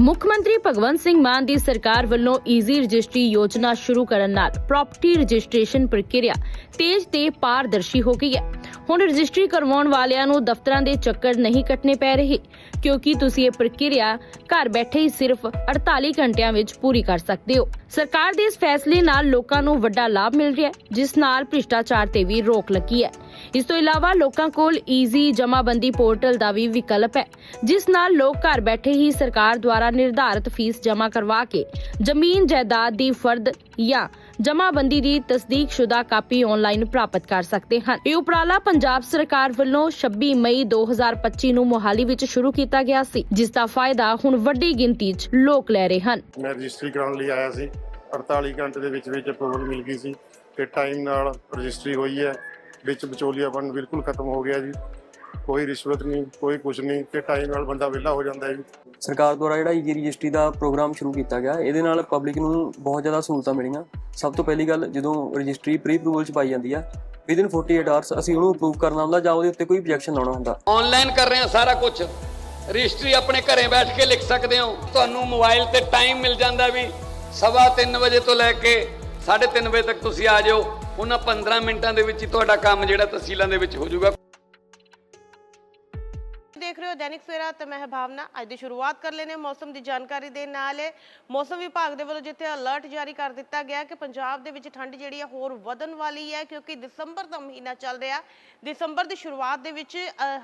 ਮੁੱਖ ਮੰਤਰੀ ਭਗਵੰਤ ਸਿੰਘ ਮਾਨ ਦੀ ਸਰਕਾਰ ਵੱਲੋਂ ਈਜ਼ੀ ਰਜਿਸਟਰੀ ਯੋਜਨਾ ਸ਼ੁਰੂ ਕਰਨ ਨਾਲ ਪ੍ਰਾਪਰਟੀ ਰਜਿਸਟ੍ਰੇਸ਼ਨ ਪ੍ਰਕਿਰਿਆ ਤੇਜ਼ ਤੇ ਪਾਰਦਰਸ਼ੀ ਹੋ ਗਈ ਹੈ। ਹੁਣ ਰਜਿਸਟਰੀ ਕਰਵਾਉਣ ਵਾਲਿਆਂ ਨੂੰ ਦਫ਼ਤਰਾਂ ਦੇ ਚੱਕਰ ਨਹੀਂ ਕੱਟਣੇ ਪੈ ਰਹੇ, ਕਿਉਂਕਿ ਤੁਸੀਂ ਇਹ ਪ੍ਰਕਿਰਿਆ ਘਰ ਬੈਠੇ ਹੀ ਸਿਰਫ 48 ਘੰਟਿਆਂ ਵਿੱਚ ਪੂਰੀ ਕਰ ਸਕਦੇ ਹੋ। ਸਰਕਾਰ ਦੇ ਇਸ ਫੈਸਲੇ ਨਾਲ ਲੋਕਾਂ ਨੂੰ ਵੱਡਾ ਲਾਭ ਮਿਲ ਰਿਹਾ ਹੈ, ਜਿਸ ਨਾਲ ਭ੍ਰਿਸ਼ਟਾਚਾਰ ਤੇ ਵੀ ਰੋਕ ਲੱਗੀ ਹੈ। ਇਸ ਤੋਂ ਇਲਾਵਾ ਲੋਕਾਂ ਕੋਲ ਈਜ਼ੀ ਜਮਾਬੰਦੀ ਪੋਰਟਲ ਦਾ ਵੀ ਵਿਕਲਪ ਹੈ, ਜਿਸ ਨਾਲ ਲੋਕ ਘਰ ਬੈਠੇ ਹੀ ਸਰਕਾਰ ਦੁਆਰਾ ਨਿਰਧਾਰਿਤ ਫੀਸ ਜਮ੍ਹਾਂ ਕਰਵਾ ਕੇ ਜ਼ਮੀਨ ਜਾਇਦਾਦ ਦੀ ਫਰਦ ਜਾਂ ਜਮਾਬੰਦੀ ਦੀ ਤਸਦੀਕਸ਼ੁਦਾ ਕਾਪੀ ਆਨਲਾਈਨ ਪ੍ਰਾਪਤ ਕਰ ਸਕਦੇ ਹਨ। ਇਹ ਉਪਰਾਲਾ ਪੰਜਾਬ ਸਰਕਾਰ ਵੱਲੋਂ 26 ਮਈ 2025 ਨੂੰ ਮੋਹਾਲੀ ਵਿੱਚ ਸ਼ੁਰੂ ਕੀਤਾ ਗਿਆ ਸੀ, ਜਿਸ ਦਾ ਫਾਇਦਾ ਹੁਣ ਵੱਡੀ ਗਿਣਤੀ 'ਚ ਲੋਕ ਲੈ ਰਹੇ ਹਨ। ਮੈਂ ਰਜਿਸਟਰੀ ਕਰਾਉਣ ਲਈ ਆਇਆ ਸੀ। 48 ਘੰਟੇ ਦੇ ਵਿੱਚ ਵਿੱਚ ਅਪਰੂਵਲ ਮਿਲ ਗਈ ਸੀ ਤੇ ਟਾਈਮ ਨਾਲ ਰਜਿਸਟਰੀ ਹੋਈ ਹੈ। ਵਿੱਚ ਵਿਚੋਲੀਆਪਨ ਬਿਲਕੁਲ ਖਤਮ ਹੋ ਗਿਆ ਜੀ। ਕੋਈ ਰਿਸ਼ਵਤ ਨਹੀਂ ਕੋਈ ਕੁਝ ਨਹੀਂ ਤੇ ਟਾਈਮ ਨਾਲ ਬੰਦਾ ਵਿਹਲਾ ਹੋ ਜਾਂਦਾ ਹੈ ਜੀ। ਸਰਕਾਰ ਦੁਆਰਾ ਜਿਹੜਾ ਈ ਰਜਿਸਟਰੀ ਦਾ ਪ੍ਰੋਗਰਾਮ ਸ਼ੁਰੂ ਕੀਤਾ ਗਿਆ ਇਹਦੇ ਨਾਲ ਪਬਲਿਕ ਨੂੰ ਬਹੁਤ ਜ਼ਿਆਦਾ ਸਹੂਲਤਾਂ ਮਿਲੀਆਂ। ਸਭ ਤੋਂ ਪਹਿਲੀ ਗੱਲ ਜਦੋਂ ਰਜਿਸਟਰੀ ਪ੍ਰੀ ਅਪਰੂਵਲ ਚ ਪਾਈ ਜਾਂਦੀ ਆ ਵਿਦਿਨ 48 ਆਵਰਸ ਅਸੀਂ ਉਹਨੂੰ ਅਪਰੂਵ ਕਰਨਾ ਹੁੰਦਾ ਜਾਂ ਉਹਦੇ ਉੱਤੇ ਕੋਈ objection ਲਾਉਣਾ ਹੁੰਦਾ। ਆਨਲਾਈਨ ਕਰ ਰਹੇ ਹਾਂ ਸਾਰਾ ਕੁਝ ਰਜਿਸਟਰੀ ਆਪਣੇ ਘਰੇ ਬੈਠ ਕੇ ਲਿਖ ਸਕਦੇ ਹੋ। ਤੁਹਾਨੂੰ ਮੋਬਾਈਲ ਤੇ ਟਾਈਮ ਮਿਲ ਜਾਂਦਾ ਵੀ ਸਵਾ ਤਿੰਨ ਵਜੇ ਤੋਂ ਲੈ ਕੇ 3:30 ਵਜੇ ਤੱਕ ਤੁਸੀਂ ਆ ਜਾਓ। ਉਹਨਾਂ 15 ਮਿੰਟਾਂ ਦੇ ਵਿੱਚ ਹੀ ਤੁਹਾਡਾ ਕੰਮ ਜਿਹੜਾ ਤਹਿਸੀਲਾਂ ਦੇ ਵਿੱਚ ਹੋ ਜਾਊਗਾ। ਦੇਖ ਰਹੇ ਹੋ ਦੈਨਿਕ ਸਵੇਰਾ ਤੇ ਮੈਂ ਭਾਵਨਾ। ਅੱਜ ਦੀ ਸ਼ੁਰੂਆਤ ਕਰ ਲੈਨੇ ਮੌਸਮ ਦੀ ਜਾਣਕਾਰੀ ਦੇ ਨਾਲ। ਮੌਸਮ ਵਿਭਾਗ ਦੇ ਵੱਲੋਂ ਜਿੱਥੇ ਅਲਰਟ ਜਾਰੀ ਕਰ ਦਿੱਤਾ ਗਿਆ ਕਿ ਪੰਜਾਬ ਦੇ ਵਿੱਚ ਠੰਡ ਜਿਹੜੀ ਹੈ ਹੋਰ ਵਧਣ ਵਾਲੀ ਹੈ ਕਿਉਂਕਿ ਦਸੰਬਰ ਦਾ ਮਹੀਨਾ ਚੱਲ ਰਿਹਾ। ਦਸੰਬਰ ਦੀ ਸ਼ੁਰੂਆਤ ਦੇ ਵਿੱਚ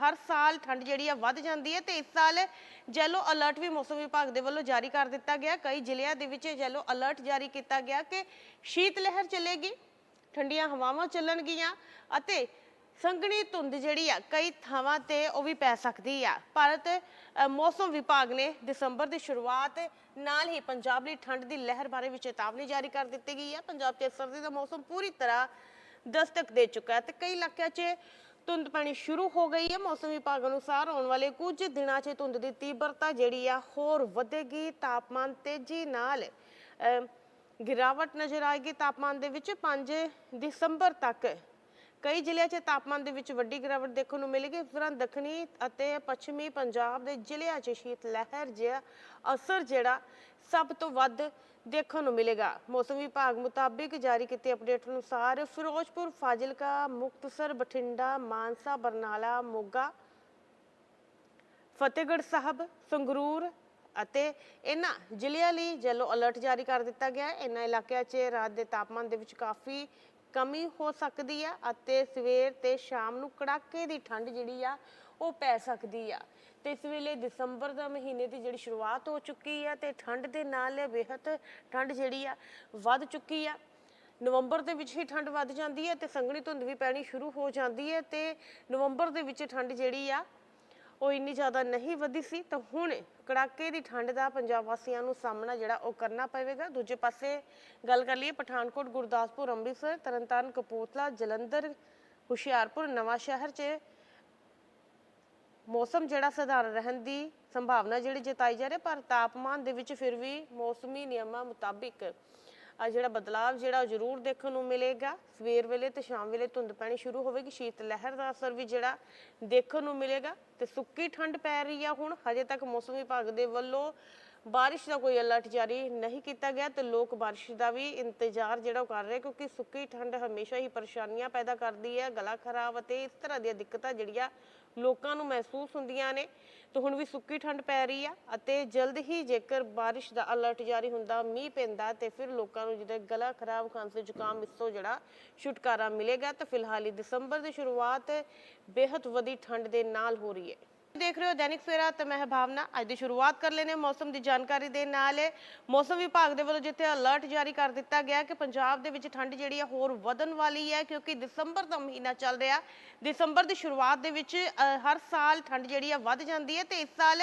ਹਰ ਸਾਲ ਠੰਡ ਜਿਹੜੀ ਹੈ ਵੱਧ ਜਾਂਦੀ ਹੈ ਤੇ ਇਸ ਸਾਲ ਜੈਲੋ ਅਲਰਟ ਵੀ ਮੌਸਮ ਵਿਭਾਗ ਦੇ ਵੱਲੋਂ ਜਾਰੀ ਕਰ ਦਿੱਤਾ ਗਿਆ। ਕਈ ਜ਼ਿਲ੍ਹਿਆਂ ਦੇ ਵਿੱਚ ਜੈਲੋ ਅਲਰਟ ਜਾਰੀ ਕੀਤਾ ਗਿਆ ਕਿ ਸ਼ੀਤ ਲਹਿਰ ਚੱਲੇਗੀ। ਠੰਡੀਆਂ ਹਵਾਵਾਂ ਚੱਲਣਗੀਆਂ ਅਤੇ ਸੰਘਣੀ ਧੁੰਦ ਜਿਹੜੀ ਆ, ਕਈ ਥਾਵਾਂ ਤੇ ਉਹ ਵੀ ਪੈ ਸਕਦੀ ਆ। ਭਾਰਤ ਮੌਸਮ ਵਿਭਾਗ ਨੇ ਦਸੰਬਰ ਦੀ ਸ਼ੁਰੂਆਤ ਨਾਲ ਹੀ ਪੰਜਾਬ ਲਈ ਠੰਡ ਦੀ ਲਹਿਰ ਬਾਰੇ ਵੀ ਚੇਤਾਵਨੀ ਜਾਰੀ ਕਰ ਦਿੱਤੀ ਗਈ ਹੈ ਪੰਜਾਬ 'ਚ ਸਰਦੀ ਦਾ ਮੌਸਮ ਪੂਰੀ ਤਰ੍ਹਾਂ ਦਸਤਕ ਦੇ ਚੁੱਕਾ ਹੈ ਤੇ ਕਈ ਇਲਾਕਿਆਂ 'ਚ ਧੁੰਦ ਪੈਣੀ ਸ਼ੁਰੂ ਹੋ ਗਈ ਹੈ ਮੌਸਮ ਵਿਭਾਗ ਅਨੁਸਾਰ ਆਉਣ ਵਾਲੇ ਕੁਝ ਦਿਨਾਂ 'ਚ ਧੁੰਦ ਦੀ ਤੀਬਰਤਾ ਜਿਹੜੀ ਆ, ਹੋਰ ਵਧੇਗੀ। ਤਾਪਮਾਨ ਤੇਜ਼ੀ ਨਾਲ ਗਿਰਾਵਟ ਨਜ਼ਰ ਆਏਗੀ ਤਾਪਮਾਨ ਦੇ ਵਿੱਚ 5 ਦਸੰਬਰ ਤੱਕ। ਕਈ ਜ਼ਿਲ੍ਹਿਆਂ 'ਚ ਤਾਪਮਾਨ ਦੇ ਵਿੱਚ ਵੱਡੀ ਗਿਰਾਵਟ ਦੇਖਣ ਨੂੰ ਮਿਲੇਗੀ। ਇਸ ਦੌਰਾਨ ਦੱਖਣੀ ਅਤੇ ਪੱਛਮੀ ਪੰਜਾਬ ਦੇ ਜ਼ਿਲ੍ਹਿਆਂ 'ਚ ਸ਼ੀਤ ਲਹਿਰ ਜਿਹਾ ਅਸਰ ਜਿਹੜਾ ਸਭ ਤੋਂ ਵੱਧ ਦੇਖਣ ਨੂੰ ਮਿਲੇਗਾ। ਮੌਸਮ ਵਿਭਾਗ ਮੁਤਾਬਿਕ ਜਾਰੀ ਕੀਤੀ ਅਪਡੇਟ ਅਨੁਸਾਰ ਫਿਰੋਜ਼ਪੁਰ, ਫਾਜ਼ਿਲਕਾ, ਮੁਕਤਸਰ, ਬਠਿੰਡਾ, ਮਾਨਸਾ, ਬਰਨਾਲਾ, ਮੋਗਾ, ਫਤਿਹਗੜ੍ਹ ਸਾਹਿਬ, ਸੰਗਰੂਰ ਅਤੇ ਇਹਨਾਂ ਜ਼ਿਲ੍ਹਿਆਂ ਲਈ ਯੈਲੋ ਅਲਰਟ ਜਾਰੀ ਕਰ ਦਿੱਤਾ ਗਿਆ ਹੈ। ਇਹਨਾਂ ਇਲਾਕਿਆਂ 'ਚ ਰਾਤ ਦੇ ਤਾਪਮਾਨ ਦੇ ਵਿੱਚ ਕਾਫੀ ਕਮੀ ਹੋ ਸਕਦੀ ਆ ਅਤੇ ਸਵੇਰ ਤੇ ਸ਼ਾਮ ਨੂੰ ਕੜਾਕੇ ਦੀ ਠੰਡ ਜਿਹੜੀ ਆ ਉਹ ਪੈ ਸਕਦੀ ਆ। ਤੇ ਇਸ ਵੇਲੇ ਦਸੰਬਰ ਦਾ ਮਹੀਨੇ ਦੀ ਜਿਹੜੀ ਸ਼ੁਰੂਆਤ ਹੋ ਚੁੱਕੀ ਆ ਤੇ ਠੰਡ ਦੇ ਨਾਲ ਬੇਹੱਦ ਠੰਡ ਜਿਹੜੀ ਆ ਵੱਧ ਚੁੱਕੀ ਆ। ਨਵੰਬਰ ਦੇ ਵਿੱਚ ਹੀ ਠੰਡ ਵੱਧ ਜਾਂਦੀ ਹੈ ਤੇ ਸੰਘਣੀ ਧੁੰਦ ਵੀ ਪੈਣੀ ਸ਼ੁਰੂ ਹੋ ਜਾਂਦੀ ਹੈ ਤੇ ਨਵੰਬਰ ਦੇ ਵਿੱਚ ਠੰਡ ਜਿਹੜੀ ਆ ਉਹ ਇੰਨੀ ਜ਼ਿਆਦਾ ਨਹੀਂ ਵਧੀ ਸੀ ਤਾਂ ਹੁਣ ਕੜਾਕੇ ਦੀ ਠੰਡ ਦਾ ਪੰਜਾਬ ਵਾਸੀਆਂ ਨੂੰ ਸਾਹਮਣਾ ਜਿਹੜਾ ਉਹ ਕਰਨਾ ਪਵੇਗਾ। ਦੂਜੇ ਪਾਸੇ ਗੱਲ ਕਰ ਲਈਏ ਪਠਾਨਕੋਟ ਗੁਰਦਾਸਪੁਰ ਅੰਮ੍ਰਿਤਸਰ ਤਰਨਤਾਰਨ ਕਪੂਰਥਲਾ ਜਲੰਧਰ ਹੁਸ਼ਿਆਰਪੁਰ ਨਵਾਂ ਸ਼ਹਿਰ 'ਚ ਮੌਸਮ ਜਿਹੜਾ ਸਧਾਰਨ ਰਹਿਣ ਦੀ ਸੰਭਾਵਨਾ ਜਿਹੜੀ ਜਤਾਈ ਜਾ ਰਹੀ ਹੈ, ਪਰ ਤਾਪਮਾਨ ਦੇ ਵਿੱਚ ਫਿਰ ਵੀ ਮੌਸਮੀ ਨਿਯਮਾਂ ਮੁਤਾਬਿਕ ਆ ਜਿਹੜਾ ਬਦਲਾਵ ਜਿਹੜਾ ਜ਼ਰੂਰ ਦੇਖਣ ਨੂੰ ਮਿਲੇਗਾ। ਸਵੇਰ ਵੇਲੇ ਤੇ ਸ਼ਾਮ ਵੇਲੇ ਧੁੰਦ ਪੈਣੀ ਸ਼ੁਰੂ ਹੋਵੇਗੀ। ਸ਼ੀਤ ਲਹਿਰ ਦਾ ਅਸਰ ਵੀ ਜਿਹੜਾ ਦੇਖਣ ਨੂੰ ਮਿਲੇਗਾ। ਤੇ ਸੁੱਕੀ ਠੰਡ ਪੈ ਰਹੀ ਆ ਹੁਣ। ਹਜੇ ਤੱਕ ਮੌਸਮ ਵਿਭਾਗ ਦੇ ਵੱਲੋਂ ਬਾਰਿਸ਼ ਦਾ ਕੋਈ ਅਲਰਟ ਜਾਰੀ ਨਹੀਂ ਕੀਤਾ ਗਿਆ ਤੇ ਲੋਕ ਬਾਰਿਸ਼ ਦਾ ਵੀ ਇੰਤਜ਼ਾਰ ਜਿਹੜਾ ਉਹ ਕਰ ਰਹੇ ਕਿਉਂਕਿ ਸੁੱਕੀ ਠੰਡ ਹਮੇਸ਼ਾ ਹੀ ਪਰੇਸ਼ਾਨੀਆਂ ਪੈਦਾ ਕਰਦੀ ਹੈ। ਗਲਾ ਖਰਾਬ ਅਤੇ ਇਸ ਤਰ੍ਹਾਂ ਦੀਆਂ ਦਿੱਕਤਾਂ ਜਿਹੜੀਆਂ ਲੋਕਾਂ ਨੂੰ ਮਹਿਸੂਸ ਹੁੰਦੀਆਂ ਨੇ। ਤੇ ਹੁਣ ਵੀ ਸੁੱਕੀ ਠੰਡ ਪੈ ਰਹੀ ਆ ਅਤੇ ਜਲਦ ਹੀ ਜੇਕਰ ਬਾਰਿਸ਼ ਦਾ ਅਲਰਟ ਜਾਰੀ ਹੁੰਦਾ, ਮੀਂਹ ਪੈਂਦਾ ਤੇ ਫਿਰ ਲੋਕਾਂ ਨੂੰ ਜਿਹੜਾ ਗਲਾ ਖਰਾਬ ਖਾਂਸੀ ਜ਼ੁਕਾਮ ਇਸ ਤੋਂ ਜਿਹੜਾ ਛੁਟਕਾਰਾ ਮਿਲੇਗਾ। ਤੇ ਫਿਲਹਾਲ ਹੀ ਦਸੰਬਰ ਦੀ ਸ਼ੁਰੂਆਤ ਬੇहद ਵਧੀ ਠੰਡ ਦੇ ਨਾਲ ਹੋ ਰਹੀ ਹੈ। ਦੇਖ ਰਹੇ ਹੋ ਦੈਨਿਕ ਸਵੇਰਾ ਤੇ ਮੈਂ ਭਾਵਨਾ। ਅੱਜ ਦੀ ਸ਼ੁਰੂਆਤ ਕਰ ਲੈਨੇ ਮੌਸਮ ਦੀ ਜਾਣਕਾਰੀ ਦੇ ਨਾਲ। ਮੌਸਮ ਵਿਭਾਗ ਦੇ ਵੱਲੋਂ ਜਿੱਥੇ ਅਲਰਟ ਜਾਰੀ ਕਰ ਦਿੱਤਾ ਗਿਆ ਕਿ ਪੰਜਾਬ ਦੇ ਵਿੱਚ ਠੰਡ ਜਿਹੜੀ ਹੈ ਹੋਰ ਵਧਣ ਵਾਲੀ ਹੈ ਕਿਉਂਕਿ ਦਸੰਬਰ ਦਾ ਮਹੀਨਾ ਚੱਲ ਰਿਹਾ। ਦਸੰਬਰ ਦੀ ਸ਼ੁਰੂਆਤ ਦੇ ਵਿੱਚ ਹਰ ਸਾਲ ਠੰਡ ਜਿਹੜੀ ਹੈ ਵੱਧ ਜਾਂਦੀ ਹੈ ਤੇ ਇਸ ਸਾਲ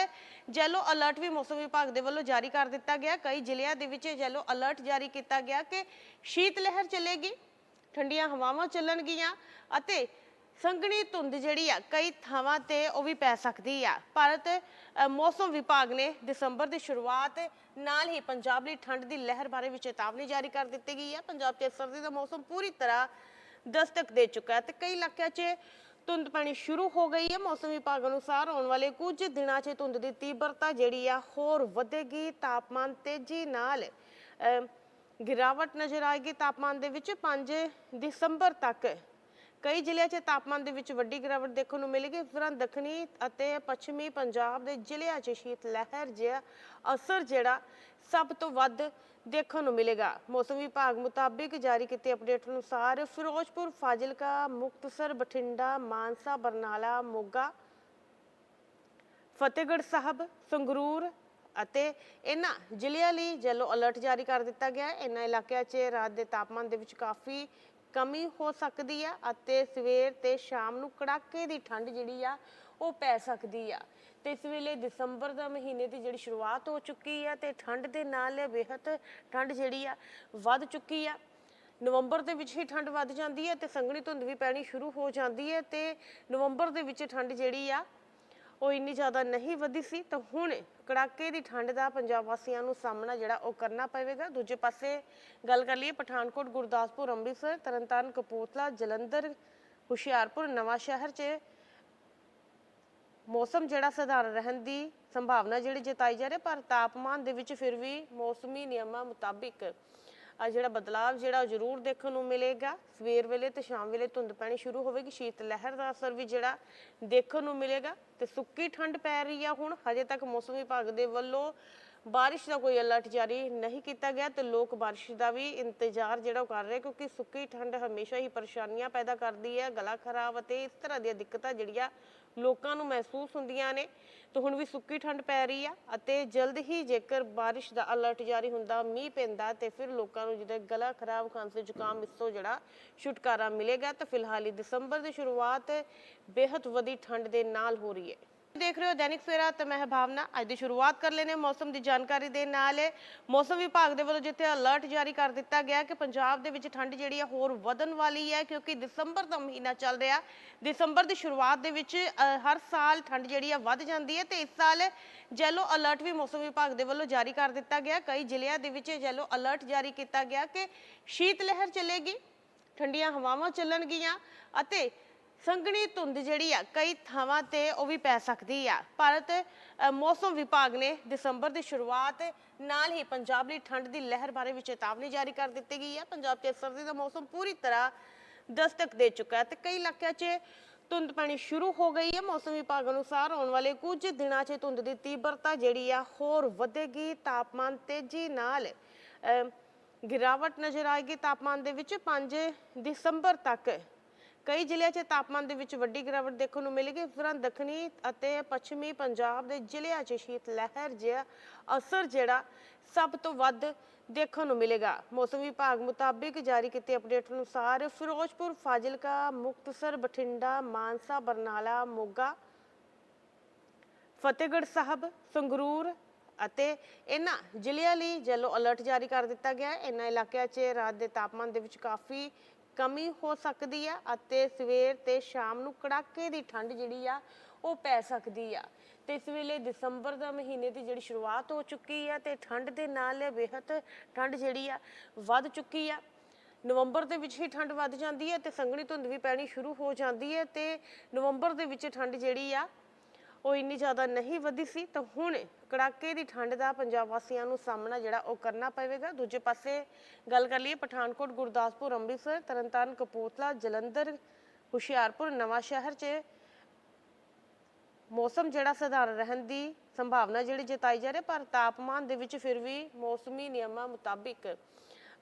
ਜੈਲੋ ਅਲਰਟ ਵੀ ਮੌਸਮ ਵਿਭਾਗ ਦੇ ਵੱਲੋਂ ਜਾਰੀ ਕਰ ਦਿੱਤਾ ਗਿਆ। ਕਈ ਜ਼ਿਲ੍ਹਿਆਂ ਦੇ ਵਿੱਚ ਜੈਲੋ ਅਲਰਟ ਜਾਰੀ ਕੀਤਾ ਗਿਆ ਕਿ ਸ਼ੀਤ ਲਹਿਰ ਚੱਲੇਗੀ, ਠੰਡੀਆਂ ਹਵਾਵਾਂ ਚੱਲਣਗੀਆਂ ਅਤੇ ਸੰਘਣੀ ਧੁੰਦ ਜਿਹੜੀ ਆ ਕਈ ਥਾਵਾਂ ਤੇ ਉਹ ਵੀ ਪੈ ਸਕਦੀ ਆ। ਭਾਰਤ ਅ, ਮੌਸਮ ਵਿਭਾਗ ਨੇ ਦਸੰਬਰ ਦੀ ਸ਼ੁਰੂਆਤ ਨਾਲ ਹੀ ਪੰਜਾਬ ਲਈ ਠੰਡ ਦੀ ਲਹਿਰ ਬਾਰੇ ਵੀ ਚੇਤਾਵਨੀ ਜਾਰੀ ਕਰ ਦਿੱਤੀ ਗਈ ਹੈ ਪੰਜਾਬ 'ਚ ਸਰਦੀ ਦਾ ਮੌਸਮ ਪੂਰੀ ਤਰ੍ਹਾਂ ਦਸਤਕ ਦੇ ਚੁੱਕਾ ਹੈ ਤੇ ਕਈ ਇਲਾਕਿਆਂ 'ਚ ਧੁੰਦ ਪੈਣੀ ਸ਼ੁਰੂ ਹੋ ਗਈ ਹੈ। ਮੌਸਮ ਵਿਭਾਗ ਅਨੁਸਾਰ ਆਉਣ ਵਾਲੇ ਕੁਝ ਦਿਨਾਂ 'ਚ ਧੁੰਦ ਦੀ ਤੀਬਰਤਾ ਜਿਹੜੀ ਆ ਹੋਰ ਵਧੇਗੀ। ਤਾਪਮਾਨ ਤੇਜ਼ੀ ਨਾਲ ਗਿਰਾਵਟ ਨਜ਼ਰ ਆਏਗੀ। ਤਾਪਮਾਨ ਦੇ ਵਿੱਚ 5 ਦਸੰਬਰ ਤੱਕ ਕਈ ਜ਼ਿਲ੍ਹਿਆਂ 'ਚ ਤਾਪਮਾਨ ਦੇ ਵਿੱਚ ਵੱਡੀ ਗਿਰਾਵਟ ਦੇਖਣ ਨੂੰ ਮਿਲੇਗੀ ਇਸ ਦੌਰਾਨ ਦੱਖਣੀ ਅਤੇ ਪੱਛਮੀ ਪੰਜਾਬ ਦੇ ਜ਼ਿਲ੍ਹਿਆਂ 'ਚ ਸ਼ੀਤ ਲਹਿਰ ਜਿਹਾ ਅਸਰ ਜਿਹੜਾ ਸਭ ਤੋਂ ਵੱਧ ਦੇਖਣ ਨੂੰ ਮਿਲੇਗਾ। ਮੌਸਮ ਵਿਭਾਗ ਮੁਤਾਬਿਕ ਜਾਰੀ ਕੀਤੇ ਅਪਡੇਟ ਅਨੁਸਾਰ ਫਿਰੋਜ਼ਪੁਰ, ਫਾਜ਼ਿਲਕਾ, ਮੁਕਤਸਰ, ਬਠਿੰਡਾ, ਮਾਨਸਾ, ਬਰਨਾਲਾ, ਮੋਗਾ, ਫਤਿਹਗੜ੍ਹ ਸਾਹਿਬ, ਸੰਗਰੂਰ ਅਤੇ ਇਹਨਾਂ ਜ਼ਿਲ੍ਹਿਆਂ ਲਈ ਜੈਲੋ ਅਲਰਟ ਜਾਰੀ ਕਰ ਦਿੱਤਾ ਗਿਆ ਹੈ। ਇਹਨਾਂ ਇਲਾਕਿਆਂ 'ਚ ਰਾਤ ਦੇ ਤਾਪਮਾਨ ਦੇ ਵਿੱਚ ਕਾਫੀ ਕਮੀ ਹੋ ਸਕਦੀ ਆ ਅਤੇ ਸਵੇਰ ਤੇ ਸ਼ਾਮ ਨੂੰ ਕੜਾਕੇ ਦੀ ਠੰਡ ਜਿਹੜੀ ਆ ਉਹ ਪੈ ਸਕਦੀ ਆ। ਤੇ ਇਸ ਵੇਲੇ ਦਸੰਬਰ ਦਾ ਮਹੀਨੇ ਦੀ ਜਿਹੜੀ ਸ਼ੁਰੂਆਤ ਹੋ ਚੁੱਕੀ ਆ ਤੇ ਠੰਡ ਦੇ ਨਾਲ ਬੇਹੱਦ ਠੰਡ ਜਿਹੜੀ ਆ ਵੱਧ ਚੁੱਕੀ ਆ। ਨਵੰਬਰ ਦੇ ਵਿੱਚ ਹੀ ਠੰਡ ਵੱਧ ਜਾਂਦੀ ਹੈ ਤੇ ਸੰਘਣੀ ਧੁੰਦ ਵੀ ਪੈਣੀ ਸ਼ੁਰੂ ਹੋ ਜਾਂਦੀ ਹੈ ਤੇ ਨਵੰਬਰ ਦੇ ਵਿੱਚ ਠੰਡ ਜਿਹੜੀ ਆ ਉਹ ਇੰਨੀ ਜ਼ਿਆਦਾ ਨਹੀਂ ਵਧੀ ਸੀ ਤਾਂ ਹੁਣ ਕੜਾਕੇ ਦੀ ਠੰਡ ਦਾ ਪੰਜਾਬ ਵਾਸੀਆਂ ਨੂੰ ਸਾਹਮਣਾ ਜਿਹੜਾ ਉਹ ਕਰਨਾ ਪਵੇਗਾ। ਦੂਜੇ ਪਾਸੇ ਗੱਲ ਕਰ ਲਈਏ ਪਠਾਨਕੋਟ ਗੁਰਦਾਸਪੁਰ ਅੰਮ੍ਰਿਤਸਰ ਤਰਨਤਾਰਨ ਕਪੂਰਥਲਾ ਜਲੰਧਰ ਹੁਸ਼ਿਆਰਪੁਰ ਨਵਾਂ ਸ਼ਹਿਰ 'ਚ ਮੌਸਮ ਜਿਹੜਾ ਸਧਾਰਨ ਰਹਿਣ ਦੀ ਸੰਭਾਵਨਾ ਜਿਹੜੀ ਜਤਾਈ ਜਾ ਰਹੀ ਹੈ, ਪਰ ਤਾਪਮਾਨ ਦੇ ਵਿੱਚ ਫਿਰ ਵੀ ਮੌਸਮੀ ਨਿਯਮਾਂ ਮੁਤਾਬਿਕ ਆ ਜਿਹੜਾ ਬਦਲਾਵ ਜਿਹੜਾ ਜ਼ਰੂਰ ਦੇਖਣ ਨੂੰ ਮਿਲੇਗਾ। ਸਵੇਰ ਵੇਲੇ ਤੇ ਸ਼ਾਮ ਵੇਲੇ ਧੁੰਦ ਪੈਣੀ ਸ਼ੁਰੂ ਹੋਵੇਗੀ। ਸ਼ੀਤ ਲਹਿਰ ਦਾ ਅਸਰ ਵੀ ਜਿਹੜਾ ਦੇਖਣ ਨੂੰ ਮਿਲੇਗਾ। ਤੇ ਸੁੱਕੀ ਠੰਡ ਪੈ ਰਹੀ ਆ ਹੁਣ। ਹਜੇ ਤੱਕ ਮੌਸਮ ਵਿਭਾਗ ਦੇ ਵੱਲੋਂ ਬਾਰਿਸ਼ ਦਾ ਕੋਈ ਅਲਰਟ ਜਾਰੀ ਨਹੀਂ ਕੀਤਾ ਗਿਆ ਤੇ ਲੋਕ ਬਾਰਿਸ਼ ਦਾ ਵੀ ਇੰਤਜ਼ਾਰ ਜਿਹੜਾ ਉਹ ਕਰ ਰਹੇ ਕਿਉਂਕਿ ਸੁੱਕੀ ਠੰਡ ਹਮੇਸ਼ਾ ਹੀ ਪਰੇਸ਼ਾਨੀਆਂ ਪੈਦਾ ਕਰਦੀ ਹੈ। ਗਲਾ ਖਰਾਬ ਅਤੇ ਇਸ ਤਰ੍ਹਾਂ ਦੀਆਂ ਦਿੱਕਤਾਂ ਜਿਹੜੀਆਂ ਲੋਕਾਂ ਨੂੰ ਮਹਿਸੂਸ ਹੁੰਦੀਆਂ ਨੇ। ਤੇ ਹੁਣ ਵੀ ਸੁੱਕੀ ਠੰਡ ਪੈ ਰਹੀ ਆ ਅਤੇ ਜਲਦ ਹੀ ਜੇਕਰ ਬਾਰਿਸ਼ ਦਾ ਅਲਰਟ ਜਾਰੀ ਹੁੰਦਾ, ਮੀਂਹ ਪੈਂਦਾ ਤੇ ਫਿਰ ਲੋਕਾਂ ਨੂੰ ਜਿਹਦੇ ਗਲਾ ਖਰਾਬ ਖਾਂਸੀ ਜ਼ੁਕਾਮ, ਇਸ ਤੋਂ ਜਿਹੜਾ ਛੁਟਕਾਰਾ ਮਿਲੇਗਾ। ਤਾਂ ਫਿਲਹਾਲ ਹੀ ਦਸੰਬਰ ਦੀ ਸ਼ੁਰੂਆਤ ਬੇहद ਵਧੀ ਠੰਡ ਦੇ ਨਾਲ ਹੋ ਰਹੀ ਹੈ। ਦੇਖ ਰਹੇ ਹੋ ਦੈਨਿਕ ਸਵੇਰਾ, ਤੇ ਮੈਂ ਭਾਵਨਾ। ਅੱਜ ਦੀ ਸ਼ੁਰੂਆਤ ਕਰ ਲੈਨੇ ਮੌਸਮ ਦੀ ਜਾਣਕਾਰੀ ਦੇ ਨਾਲ। ਮੌਸਮ ਵਿਭਾਗ ਦੇ ਵੱਲੋਂ ਜਿੱਥੇ ਅਲਰਟ ਜਾਰੀ ਕਰ ਦਿੱਤਾ ਗਿਆ ਕਿ ਪੰਜਾਬ ਦੇ ਵਿੱਚ ਠੰਡ ਜਿਹੜੀ ਆ ਹੋਰ ਵਧਣ ਵਾਲੀ ਹੈ, ਕਿਉਂਕਿ ਦਸੰਬਰ ਦਾ ਮਹੀਨਾ ਚੱਲ ਰਿਹਾ। ਦਸੰਬਰ ਦੀ ਸ਼ੁਰੂਆਤ ਦੇ ਵਿੱਚ ਹਰ ਸਾਲ ਠੰਡ ਜਿਹੜੀ ਆ ਵੱਧ ਜਾਂਦੀ ਹੈ, ਤੇ ਇਸ ਸਾਲ ਜੈਲੋ ਅਲਰਟ ਵੀ ਮੌਸਮ ਵਿਭਾਗ ਦੇ ਵੱਲੋਂ ਜਾਰੀ ਕਰ ਦਿੱਤਾ ਗਿਆ। ਕਈ ਜ਼ਿਲ੍ਹਿਆਂ ਦੇ ਵਿੱਚ ਜੈਲੋ ਅਲਰਟ ਜਾਰੀ ਕੀਤਾ ਗਿਆ ਕਿ ਸ਼ੀਤ ਲਹਿਰ ਚੱਲੇਗੀ, ਠੰਡੀਆਂ ਹਵਾਵਾਂ ਚੱਲਣਗੀਆਂ ਅਤੇ ਸੰਘਣੀ ਧੁੰਦ ਜਿਹੜੀ ਆ, ਕਈ ਥਾਵਾਂ ਤੇ ਉਹ ਵੀ ਪੈ ਸਕਦੀ ਆ। ਭਾਰਤ ਮੌਸਮ ਵਿਭਾਗ ਨੇ ਦਸੰਬਰ ਦੀ ਸ਼ੁਰੂਆਤ ਨਾਲ ਹੀ ਪੰਜਾਬ ਲਈ ਠੰਡ ਦੀ ਲਹਿਰ ਬਾਰੇ ਵੀ ਚੇਤਾਵਨੀ ਜਾਰੀ ਕਰ ਦਿੱਤੀ ਗਈ ਹੈ ਪੰਜਾਬ 'ਚ ਸਰਦੀ ਦਾ ਮੌਸਮ ਪੂਰੀ ਤਰ੍ਹਾਂ ਦਸਤਕ ਦੇ ਚੁੱਕਾ ਹੈ ਤੇ ਕਈ ਇਲਾਕਿਆਂ 'ਚ ਧੁੰਦ ਪੈਣੀ ਸ਼ੁਰੂ ਹੋ ਗਈ ਹੈ ਮੌਸਮ ਵਿਭਾਗ ਅਨੁਸਾਰ ਆਉਣ ਵਾਲੇ ਕੁਝ ਦਿਨਾਂ 'ਚ ਧੁੰਦ ਦੀ ਤੀਬਰਤਾ ਜਿਹੜੀ ਆ, ਹੋਰ ਵਧੇਗੀ। ਤਾਪਮਾਨ ਤੇਜ਼ੀ ਨਾਲ ਗਿਰਾਵਟ ਨਜ਼ਰ ਆਏਗੀ। ਤਾਪਮਾਨ ਦੇ ਵਿੱਚ 5 ਦਸੰਬਰ ਤੱਕ ਕਈ ਜ਼ਿਲ੍ਹਿਆਂ 'ਚ ਤਾਪਮਾਨ ਦੇ ਵਿੱਚ ਵੱਡੀ ਗਿਰਾਵਟ ਦੇਖਣ ਨੂੰ ਮਿਲੇਗੀ ਇਸ ਦੱਖਣੀ ਅਤੇ ਪੱਛਮੀ ਪੰਜਾਬ ਦੇ ਜ਼ਿਲ੍ਹਿਆਂ 'ਚ ਸ਼ੀਤ ਲਹਿਰ ਜਿਹਾ ਅਸਰ ਜਿਹੜਾ ਸਭ ਤੋਂ ਵੱਧ ਦੇਖਣ ਨੂੰ ਮਿਲੇਗਾ। ਮੌਸਮ ਵਿਭਾਗ ਮੁਤਾਬਿਕ ਜਾਰੀ ਕੀਤੇ ਅਪਡੇਟ ਅਨੁਸਾਰ ਫਿਰੋਜ਼ਪੁਰ, ਫਾਜ਼ਿਲਕਾ, ਮੁਕਤਸਰ, ਬਠਿੰਡਾ, ਮਾਨਸਾ, ਬਰਨਾਲਾ, ਮੋਗਾ, ਫਤਿਹਗੜ੍ਹ ਸਾਹਿਬ, ਸੰਗਰੂਰ ਅਤੇ ਇਹਨਾਂ ਜ਼ਿਲ੍ਹਿਆਂ ਲਈ ਜੈਲੋ ਅਲਰਟ ਜਾਰੀ ਕਰ ਦਿੱਤਾ ਗਿਆ ਹੈ। ਇਹਨਾਂ ਇਲਾਕਿਆਂ 'ਚ ਰਾਤ ਦੇ ਤਾਪਮਾਨ ਦੇ ਵਿੱਚ ਕਾਫੀ ਕਮੀ ਹੋ ਸਕਦੀ ਆ ਅਤੇ ਸਵੇਰ ਤੇ ਸ਼ਾਮ ਨੂੰ ਕੜਾਕੇ ਦੀ ਠੰਡ ਜਿਹੜੀ ਆ ਉਹ ਪੈ ਸਕਦੀ ਆ। ਤੇ ਇਸ ਵੇਲੇ ਦਸੰਬਰ ਦਾ ਮਹੀਨੇ ਦੀ ਜਿਹੜੀ ਸ਼ੁਰੂਆਤ ਹੋ ਚੁੱਕੀ ਆ ਤੇ ਠੰਡ ਦੇ ਨਾਲ ਬੇਹੱਦ ਠੰਡ ਜਿਹੜੀ ਆ ਵੱਧ ਚੁੱਕੀ ਆ। ਨਵੰਬਰ ਦੇ ਵਿੱਚ ਹੀ ਠੰਡ ਵੱਧ ਜਾਂਦੀ ਹੈ ਤੇ ਸੰਘਣੀ ਧੁੰਦ ਵੀ ਪੈਣੀ ਸ਼ੁਰੂ ਹੋ ਜਾਂਦੀ ਹੈ ਤੇ ਨਵੰਬਰ ਦੇ ਵਿੱਚ ਠੰਡ ਜਿਹੜੀ ਆ ਉਹ ਇੰਨੀ ਜ਼ਿਆਦਾ ਨਹੀਂ ਵਧੀ ਸੀ ਤਾਂ ਹੁਣ ਕੜਾਕੇ ਦੀ ਠੰਡ ਦਾ ਪੰਜਾਬ ਵਾਸੀਆਂ ਨੂੰ ਸਾਹਮਣਾ ਜਿਹੜਾ ਉਹ ਕਰਨਾ ਪਵੇਗਾ। ਦੂਜੇ ਪਾਸੇ ਗੱਲ ਕਰ ਲਈਏ ਪਠਾਨਕੋਟ ਗੁਰਦਾਸਪੁਰ ਅੰਮ੍ਰਿਤਸਰ ਤਰਨਤਾਰਨ ਕਪੂਰਥਲਾ ਜਲੰਧਰ ਹੁਸ਼ਿਆਰਪੁਰ ਨਵਾਂ ਸ਼ਹਿਰ 'ਚ ਮੌਸਮ ਜਿਹੜਾ ਸਧਾਰਨ ਰਹਿਣ ਦੀ ਸੰਭਾਵਨਾ ਜਿਹੜੀ ਜਤਾਈ ਜਾ ਰਹੀ ਹੈ, ਪਰ ਤਾਪਮਾਨ ਦੇ ਵਿੱਚ ਫਿਰ ਵੀ ਮੌਸਮੀ ਨਿਯਮਾਂ ਮੁਤਾਬਿਕ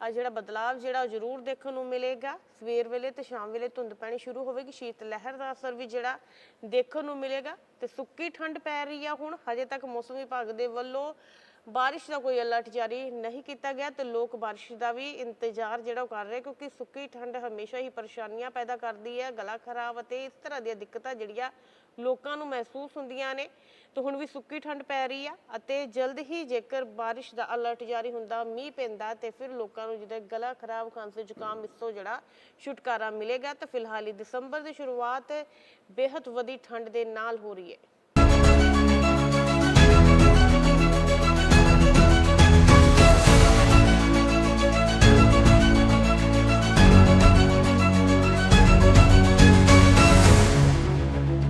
ਆ ਜਿਹੜਾ ਬਦਲਾਵ ਜਿਹੜਾ ਜ਼ਰੂਰ ਦੇਖਣ ਨੂੰ ਮਿਲੇਗਾ। ਸਵੇਰ ਵੇਲੇ ਤੇ ਸ਼ਾਮ ਵੇਲੇ ਧੁੰਦ ਪੈਣੀ ਸ਼ੁਰੂ ਹੋਵੇਗੀ। ਸ਼ੀਤ ਲਹਿਰ ਦਾ ਅਸਰ ਵੀ ਜਿਹੜਾ ਦੇਖਣ ਨੂੰ ਮਿਲੇਗਾ। ਤੇ ਸੁੱਕੀ ਠੰਡ ਪੈ ਰਹੀ ਆ ਹੁਣ। ਹਜੇ ਤੱਕ ਮੌਸਮ ਵਿਭਾਗ ਦੇ ਵੱਲੋਂ ਬਾਰਿਸ਼ ਦਾ ਕੋਈ ਅਲਰਟ ਜਾਰੀ ਨਹੀਂ ਕੀਤਾ ਗਿਆ ਤੇ ਲੋਕ ਬਾਰਿਸ਼ ਦਾ ਵੀ ਇੰਤਜ਼ਾਰ ਜਿਹੜਾ ਉਹ ਕਰ ਰਹੇ ਕਿਉਂਕਿ ਸੁੱਕੀ ਠੰਡ ਹਮੇਸ਼ਾ ਹੀ ਪਰੇਸ਼ਾਨੀਆਂ ਪੈਦਾ ਕਰਦੀ ਹੈ। ਗਲਾ ਖਰਾਬ ਅਤੇ ਇਸ ਤਰ੍ਹਾਂ ਦੀਆਂ ਦਿੱਕਤਾਂ ਜਿਹੜੀਆਂ ਲੋਕਾਂ ਨੂੰ ਮਹਿਸੂਸ ਹੁੰਦੀਆਂ ਨੇ। ਤੇ ਹੁਣ ਵੀ ਸੁੱਕੀ ਠੰਡ ਪੈ ਰਹੀ ਆ ਅਤੇ ਜਲਦ ਹੀ ਜੇਕਰ ਬਾਰਿਸ਼ ਦਾ ਅਲਰਟ ਜਾਰੀ ਹੁੰਦਾ, ਮੀਂਹ ਪੈਂਦਾ ਤੇ ਫਿਰ ਲੋਕਾਂ ਨੂੰ ਜਿਹਦੇ ਗਲਾ ਖਰਾਬ ਖਾਂਸੀ ਜ਼ੁਕਾਮ, ਇਸ ਤੋਂ ਜਿਹੜਾ ਛੁਟਕਾਰਾ ਮਿਲੇਗਾ। ਤਾਂ ਫਿਲਹਾਲ ਹੀ ਦਸੰਬਰ ਦੀ ਸ਼ੁਰੂਆਤ ਬੇहद ਵਧੀ ਠੰਡ ਦੇ ਨਾਲ ਹੋ ਰਹੀ ਹੈ।